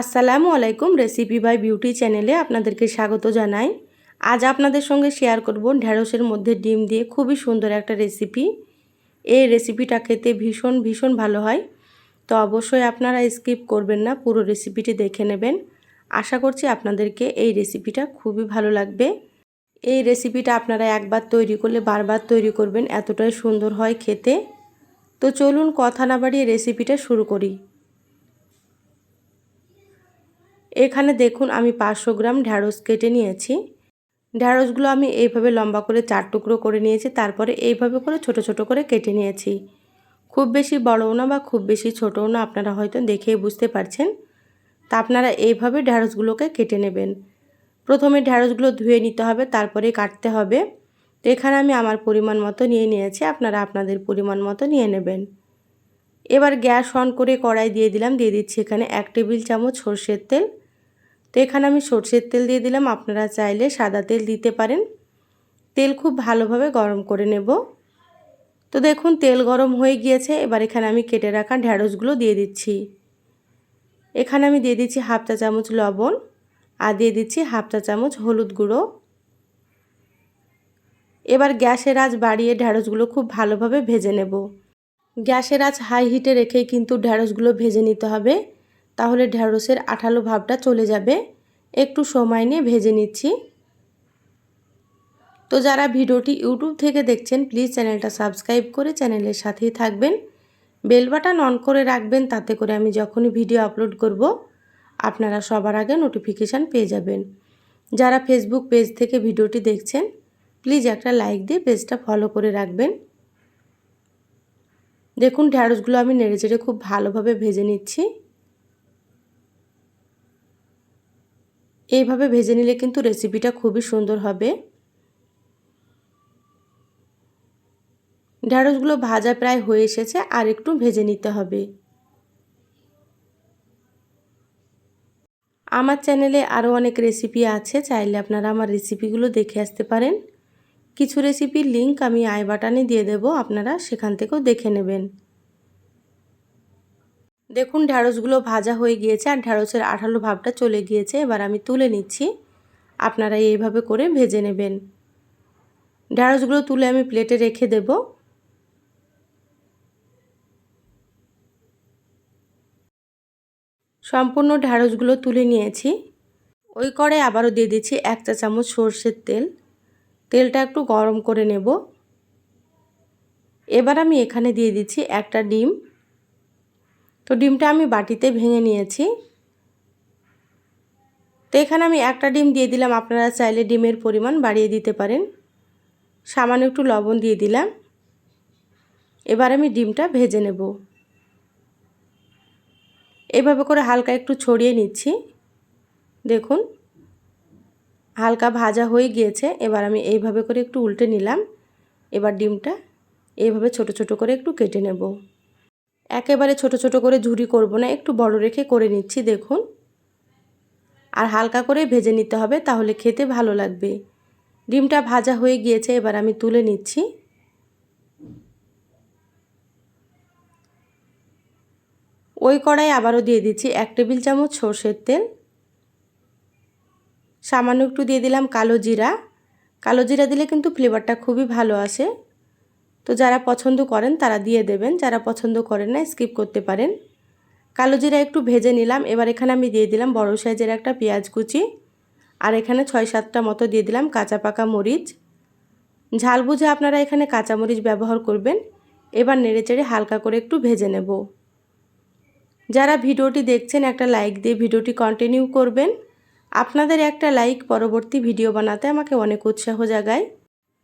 আসসালামু আলাইকুম recipe by beauty চ্যানেলে আপনাদেরকে স্বাগত জানাই। আজ আপনাদের সঙ্গে শেয়ার করব ঢ্যাঁড়সের মধ্যে ডিম দিয়ে খুবই সুন্দর একটা রেসিপি এই রেসিপিটা খেতে ভীষণ ভীষণ ভালো হয়। তো অবশ্যই আপনারা স্কিপ করবেন না, পুরো রেসিপিটি দেখে নেবেন। আশা করছি আপনাদেরকে এই রেসিপিটা খুবই ভালো লাগবে। এই রেসিপিটা আপনারা একবার তৈরি করলে, বারবার তৈরি করবেন, এতটাই সুন্দর হয় খেতে। তো চলুন কথা না বাড়িয়ে রেসিপিটা শুরু করি। এখানে দেখুন আমি পাঁচশো গ্রাম ঢ্যাঁড়স কেটে নিয়েছি। ঢ্যাঁড়সগুলো আমি এইভাবে লম্বা করে চার টুকরো করে নিয়েছি, তারপরে এইভাবে করে ছোট ছোট করে কেটে নিয়েছি। খুব বেশি বড়ও না বা খুব বেশি ছোটও না, আপনারা হয়তো দেখেই বুঝতে পারছেন। তা আপনারা এইভাবে ঢ্যাঁড়সগুলোকে কেটে নেবেন। প্রথমে ঢ্যাঁড়সগুলো ধুয়ে নিতে হবে, তারপরে কাটতে হবে। তো এখানে আমি আমার পরিমাণ মতো নিয়ে নিয়েছি, আপনারা আপনাদের পরিমাণ মতো নিয়ে নেবেন। এবার গ্যাস অন করে কড়াই দিয়ে দিলাম, দিয়ে দিচ্ছি এখানে এক টেবিল চামচ সর্ষের তেল। তো এখানে আমি সর্ষের তেল দিয়ে দিলাম। আপনারা চাইলে সাদা তেল দিতে পারেন। তেল খুব ভালোভাবে গরম করে নেব। তো দেখুন, তেল গরম হয়ে গিয়েছে। এবার এখানে আমি কেটে রাখা ঢ্যাঁড়সগুলো দিয়ে দিচ্ছি। এখানে আমি দিয়ে দিচ্ছি হাফ চা চামচ লবণ আর দিয়ে দিচ্ছি হাফ চা চামচ হলুদ গুঁড়ো। এবার গ্যাসের আঁচ বাড়িয়ে ঢ্যাঁড়সগুলো খুব ভালোভাবে ভেজে নেব। গ্যাসের আঁচ হাই হিটে রেখেই কিন্তু ঢ্যাঁড়সগুলো ভেজে নিতে হবে। তাহলে ঢ্যাঁড়সের আঠালো ভাবটা চলে যাবে। একটু সময় নিয়ে ভেজে নিচ্ছি। তো যারা ভিডিওটি ইউটিউব থেকে দেখছেন, প্লিজ চ্যানেলটা সাবস্ক্রাইব করে চ্যানেলের সাথেই থাকবেন। বেল বাটন অন করে রাখবেন, তাতে করে আমি যখনই ভিডিও আপলোড করব, আপনারা সবার আগে নোটিফিকেশান পেয়ে যাবেন। যারা ফেসবুক পেজ থেকে ভিডিওটি দেখছেন, প্লিজ একটা লাইক দিয়ে পেজটা ফলো করে রাখবেন। দেখুন, ঢ্যাঁড়সগুলো আমি নেড়ে চেড়ে খুব ভালোভাবে ভেজে নিচ্ছি। এইভাবে ভেজে নিলে কিন্তু রেসিপিটা খুবই সুন্দর হবে। ঢ্যাঁড়সগুলো ভাজা প্রায় হয়ে এসেছে, আর একটু ভেজে নিতে হবে। আমার চ্যানেলে আরও অনেক রেসিপি আছে, চাইলে আপনারা আমার রেসিপিগুলো দেখে আসতে পারেন। কিছু রেসিপির লিঙ্ক আমি আই বাটানে দিয়ে দেব, আপনারা সেখান থেকেও দেখে নেবেন। দেখুন ঢ্যাঁড়সগুলো ভাজা হয়ে গিয়েছে আর ঢ্যাঁড়সের আঠালো ভাবটা চলে গিয়েছে। এবার আমি তুলে নিচ্ছি। আপনারা এইভাবে করে ভেজে নেবেন। ঢ্যাঁড়সগুলো তুলে আমি প্লেটে রেখে দেব। সম্পূর্ণ ঢ্যাঁড়সগুলো তুলে নিয়েছি। ওই করে আবারও দিয়ে দিচ্ছি এক চা চামচ সর্ষের তেল। তেলটা একটু গরম করে নেব। এবার আমি এখানে দিয়ে দিচ্ছি একটা ডিম। তো ডিমটা আমি বাটিতে ভেঙে নিয়েছি। তো এখানে আমি একটা ডিম দিয়ে দিলাম, আপনারা চাইলে ডিমের পরিমাণ বাড়িয়ে দিতে পারেন। সামান্য একটু লবণ দিয়ে দিলাম। এবার আমি ডিমটা ভেজে নেব। এভাবে করে হালকা একটু ছড়িয়ে নিচ্ছি। দেখুন, হালকা ভাজা হয়ে গিয়েছে, এবার আমি এইভাবে করে একটু উল্টে নিলাম। এবার ডিমটা এইভাবে ছোট ছোট করে একটু কেটে নেব। একেবারে ছোট ছোট করে ঝুরি করব না, একটু বড় রেখে করে নিচ্ছি, দেখুন। আর হালকা করে ভেজে নিতে হবে, তাহলে খেতে ভালো লাগবে। ডিমটা ভাজা হয়ে গিয়েছে, এবার আমি তুলে নিচ্ছি। ওই কড়াই আবারও দিয়ে দিচ্ছি, এক টেবিল চামচ সর্ষের তেল। সামান্য একটু দিয়ে দিলাম কালো জিরা। কালো জিরা দিলে কিন্তু ফ্লেভারটা খুবই ভালো আসে। তো যারা পছন্দ করেন তারা দিয়ে দেবেন, যারা পছন্দ করেন না স্কিপ করতে পারেন। কালো জিরা একটু ভেজে নিলাম, এবার এখানে আমি দিয়ে দিলাম বড় সাইজের একটা পেঁয়াজ কুচি। আর এখানে ছয় সাতটা মতো দিয়ে দিলাম কাঁচা পাকা মরিচ। ঝাল বুঝে আপনারা এখানে কাঁচা মরিচ ব্যবহার করবেন, এবার নেড়ে চেড়ে হালকা করে একটু ভেজে নেব। যারা ভিডিওটি দেখছেন, একটা লাইক দিয়ে ভিডিওটি কন্টিনিউ করবেন। আপনাদের একটা লাইক পরবর্তী ভিডিও বানাতে আমাকে অনেক উৎসাহ জাগায়।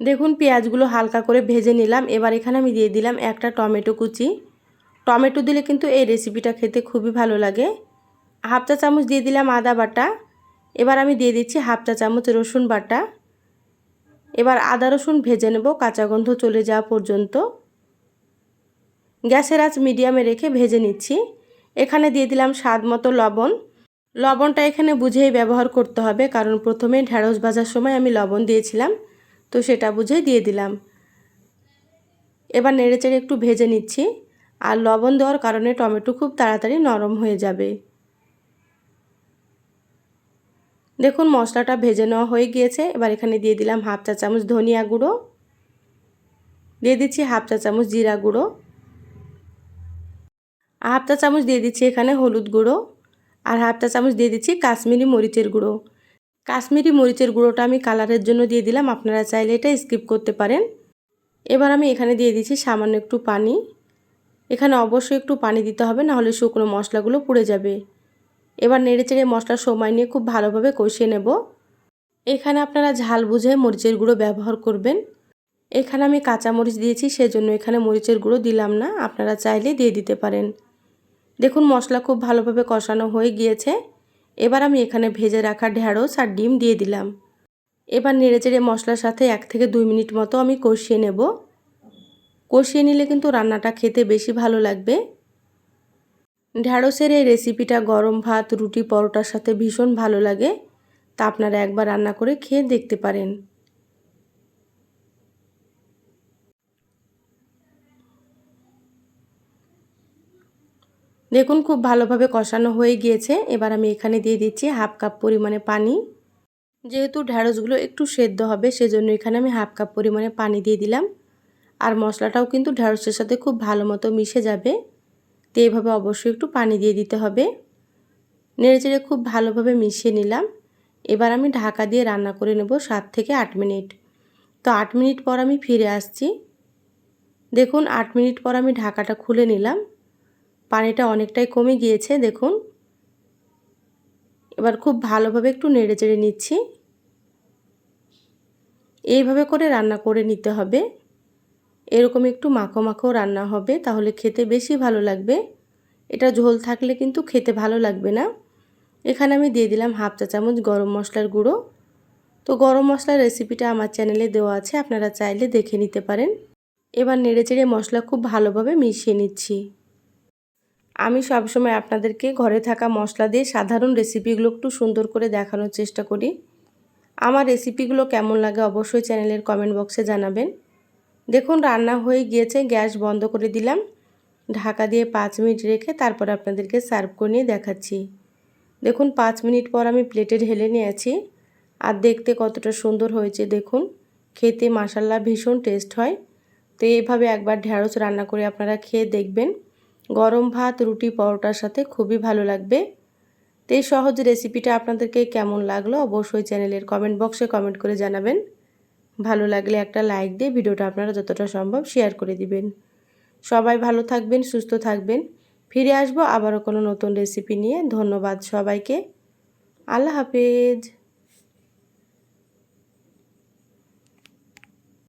দেখুন, পেঁয়াজগুলো হালকা করে ভেজে নিলাম। এবার এখানে আমি দিয়ে দিলাম একটা টমেটো কুচি। টমেটো দিলে কিন্তু এই রেসিপিটা খেতে খুবই ভালো লাগে। হাফ চা চামচ দিয়ে দিলাম আদা বাটা। এবার আমি দিয়ে দিচ্ছি হাফ চা চামচ রসুন বাটা। এবার আদা রসুন ভেজে নেব, কাঁচা গন্ধ চলে যাওয়া পর্যন্ত। গ্যাসের আঁচ মিডিয়ামে রেখে ভেজে নিচ্ছি। এখানে দিয়ে দিলাম স্বাদ মতো লবণ। লবণটা এখানে বুঝেই ব্যবহার করতে হবে, কারণ প্রথমে ঢ্যাঁড়স ভাজার সময় আমি লবণ দিয়েছিলাম। তো সেটা বুঝে দিয়ে দিলাম। এবার নেড়েচেড়ে একটু ভেজে নিচ্ছি। আর লবণ দেওয়ার কারণে টমেটো খুব তাড়াতাড়ি নরম হয়ে যাবে। দেখুন, মশলাটা ভেজে নেওয়া হয়ে গিয়েছে। এবার এখানে দিয়ে দিলাম হাফ চা চামচ ধনিয়া গুঁড়ো। দিয়ে দিচ্ছি হাফ চা চামচ জিরা গুঁড়ো। হাফ চা চামচ দিয়ে দিচ্ছি এখানে হলুদ গুঁড়ো। আর হাফ চা চামচ দিয়ে দিচ্ছি কাশ্মীরি মরিচের গুঁড়ো। কাশ্মীরি মরিচের গুঁড়োটা আমি কালারের জন্য দিয়ে দিলাম। আপনারা চাইলে এটা স্কিপ করতে পারেন। এবার আমি এখানে দিয়ে দিচ্ছি সামান্য একটু পানি। এখানে অবশ্যই একটু পানি দিতে হবে, নাহলে শুকনো মশলাগুলো পুড়ে যাবে। এবার নেড়ে চেড়ে মশলার সময় নিয়ে খুব ভালোভাবে কষিয়ে নেব। এখানে আপনারা ঝাল বুঝে মরিচের গুঁড়ো ব্যবহার করবেন। এখানে আমি কাঁচা মরিচ দিয়েছি, সেজন্য এখানে মরিচের গুঁড়ো দিলাম না। আপনারা চাইলে দিয়ে দিতে পারেন। দেখুন, মশলা খুব ভালোভাবে কষানো হয়ে গিয়েছে। এবার আমি এখানে ভেজে রাখা ঢ্যাঁড়স আর ডিম দিয়ে দিলাম। এবার নেড়ে চেড়ে মশলার সাথে এক থেকে দুই মিনিট মতো আমি কষিয়ে নেব। কষিয়ে নিলে কিন্তু রান্নাটা খেতে বেশি ভালো লাগবে। ঢ্যাঁড়সের এই রেসিপিটা গরম ভাত, রুটি, পরোটার সাথে ভীষণ ভালো লাগে। তা আপনারা একবার রান্না করে খেয়ে দেখতে পারেন। দেখুন, খুব ভালোভাবে কষানো হয়ে গিয়েছে। এবার আমি এখানে দিয়ে দিচ্ছি হাফ কাপ পরিমাণে পানি। যেহেতু ঢ্যাঁড়সগুলো একটু সেদ্ধ হবে, সেজন্য এখানে আমি হাফ কাপ পরিমাণে পানি দিয়ে দিলাম। আর মশলাটাও কিন্তু ঢ্যাঁড়সের সাথে খুব ভালো মতো মিশে যাবে। তো এইভাবে অবশ্যই একটু পানি দিয়ে দিতে হবে। নেড়েচেড়ে খুব ভালোভাবে মিশিয়ে নিলাম। এবার আমি ঢাকা দিয়ে রান্না করে নেব সাত থেকে আট মিনিট। তো আট মিনিট পর আমি ফিরে আসছি। দেখুন, আট মিনিট পর আমি ঢাকাটা খুলে নিলাম। পানিটা অনেকটাই কমে গিয়েছে, দেখুন। এবার খুব ভালোভাবে একটু নেড়ে চেড়ে নিচ্ছি। এইভাবে করে রান্না করে নিতে হবে। এরকম একটু মাখো মাখো রান্না হবে, তাহলে খেতে বেশি ভালো লাগবে। এটা ঝোল থাকলে কিন্তু খেতে ভালো লাগবে না। এখানে আমি দিয়ে দিলাম হাফ চা চামচ গরম মশলার গুঁড়ো। তো গরম মশলার রেসিপিটা আমার চ্যানেলে দেওয়া আছে, আপনারা চাইলে দেখে নিতে পারেন। এবার নেড়ে চেড়ে মশলা খুব ভালোভাবে মিশিয়ে নিচ্ছি। আমি সবসময় আপনাদেরকে ঘরে থাকা মশলা দিয়ে সাধারণ রেসিপিগুলো একটু সুন্দর করে দেখানোর চেষ্টা করি। আমার রেসিপিগুলো কেমন লাগে অবশ্যই চ্যানেলের কমেন্ট বক্সে জানাবেন। দেখুন, রান্না হয়ে গিয়েছে, গ্যাস বন্ধ করে দিলাম। ঢাকা দিয়ে পাঁচ মিনিট রেখে তারপর আপনাদেরকে সার্ভ করে নিয়ে দেখাচ্ছি। দেখুন, পাঁচ মিনিট পর আমি প্লেটে ঢেলে নিয়েছি। আর দেখতে কতটা সুন্দর হয়েছে, দেখুন। খেতে মাসাল্লা ভীষণ টেস্ট হয়। তো এইভাবে একবার ঢ্যাঁড়স রান্না করে আপনারা খেয়ে দেখবেন। গরম ভাত, রুটি, পরোটার সাথে খুবই ভালো লাগবে। তো এই সহজ রেসিপিটা আপনাদেরকে কেমন লাগল অবশ্যই চ্যানেলের কমেন্ট বক্সে কমেন্ট করে জানাবেন। ভালো লাগলে একটা লাইক দিয়ে ভিডিওটা আপনারা যতটা সম্ভব শেয়ার করে দিবেন। সবাই ভালো থাকবেন, সুস্থ থাকবেন। ফিরে আসব আবারও কোনো নতুন রেসিপি নিয়ে। ধন্যবাদ সবাইকে। আল্লাহ হাফেজ।